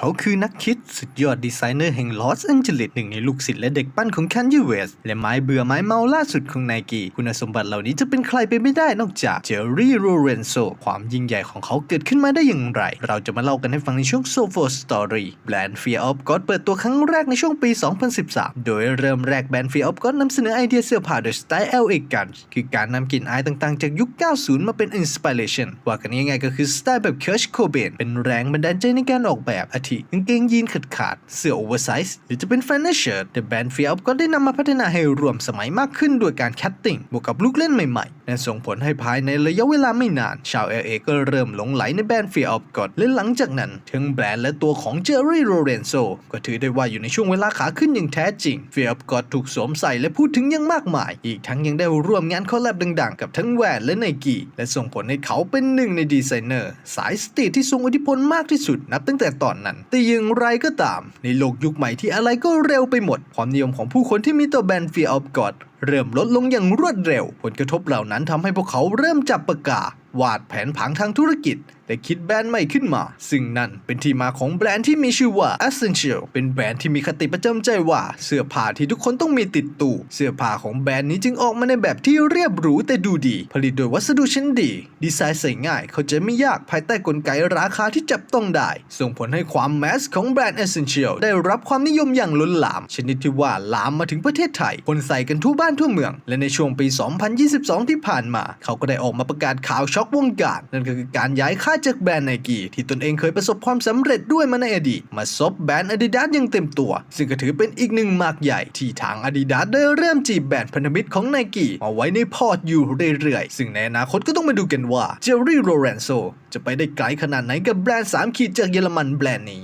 เขาคือนักคิดสุดยอดดีไซเนอร์แห่งลอสแองเจลิสหนึ่งในลูกศิษย์และเด็กปั้นของคันยีเวสและไม้เบื่อไม้เมาล่าสุดของไนกี้คุณสมบัติเหล่านี้จะเป็นใครไปไม่ได้นอกจากเจอรี่โรเรนโซความยิ่งใหญ่ของเขาเกิดขึ้นมาได้อย่างไร เราจะมาเล่ากันให้ฟังในช่วง So For Story แบรนด์ Fear of God เปิดตัวครั้งแรกในช่วงปี 2013 โดยเริ่มแรกแบรนด์ Fear of God นำเสนอไอเดียเสื้อผ้าโดยสไตล์ LA Guns คือการนำกลิ่นอายต่างๆ จากยุค 90 มาเป็นอินสปิเรชันว่ากันง่ายๆก็คือสไตล์แบบ Kurt Cobain เป็นแรงบันดาลใจในการออกแบบอาทิกางเกงยีนขาดขาด เสื้อโอเวอร์ไซส์หรือจะเป็นแฟนเชิ้ตแต่แบรนด์ Fear of God ได้นำมาพัฒนาให้รวมสมัยมากขึ้นด้วยการแคตติ้งบวกกับลูกเล่นใหม่ๆและส่งผลให้ภายในระยะเวลาไม่นาน ชาว LA ก็เริ่มหลงไหลในแบรนด์ Fear of God และหลังจากนั้นทั้งแบรนด์และตัวของ Jerry Lorenzo ก็ถือได้ว่าอยู่ในช่วงเวลาขาขึ้นอย่างแท้จริง Fear of God ถูกสวมใส่และพูดถึงอย่างมากมาย อีกทั้งยังได้ร่วมงานคอลแลบดังๆ กับทั้งแวนและไนกี้และส่งผลให้เขาเป็นหนึ่งในดีไซเนอร์ สายสตรีทที่ทรงอิทธิพลมากที่สุดนับตั้งแต่ตอนนั้นแต่อย่างไรก็ตาม ในโลกยุคใหม่ที่อะไรก็เร็วไปหมด ความนิยมของผู้คนที่มีต่อแบรนด์ Fear of God เริ่มลดลงอย่างรวดเร็ว ผลกระทบเหล่านั้นทำให้พวกเขาเริ่มจับปากกา วาดแผนผังทางธุรกิจและคิดแบรนด์ใหม่ขึ้นมา ซึ่งนั่นเป็นที่มาของแบรนด์ที่มีชื่อว่า Essential เป็นแบรนด์ที่มีคติประจำใจว่า เสื้อผ้าที่ทุกคนต้องมีติดตู้ เสื้อผ้าของแบรนด์นี้จึงออกมาในแบบที่เรียบหรูแต่ดูดี ผลิตโดยวัสดุชั้นดี ดีไซน์ใส่ง่าย เข้าใจไม่ยากภายใต้กลไกราคาที่จับต้องได้ ส่งผลให้ความแมสของแบรนด์ Essential ได้รับความนิยมอย่างล้นหลาม ชนิดที่ว่าลามมาถึงประเทศไทย คนใส่กันทั่วบ้านทั่วเมือง และในช่วงปี 2022 ที่ผ่านมา เขาก็ได้ออกมาประกาศข่าวช็อกวงการ นั่นก็คือการย้ายค่ายจากแบรนด์ไนกี้ที่ตนเองเคยประสบความสำเร็จด้วยมาในอดีต มาซบแบรนด์อาดิดาสอย่างเต็มตัว ซึ่งก็ถือเป็นอีกหนึ่งมากใหญ่ที่ทางอาดิดาสได้เริ่มจีบแบรนด์พันธมิตรของไนกี้มาไว้ในพอร์ตอยู่เรื่อยๆ ซึ่งในอนาคตก็ต้องมาดูกันว่าเจอรี่โรแรนโซจะไปได้ไกลขนาดไหนกับแบรนด์3ขีดจากเยอรมันแบรนด์นี้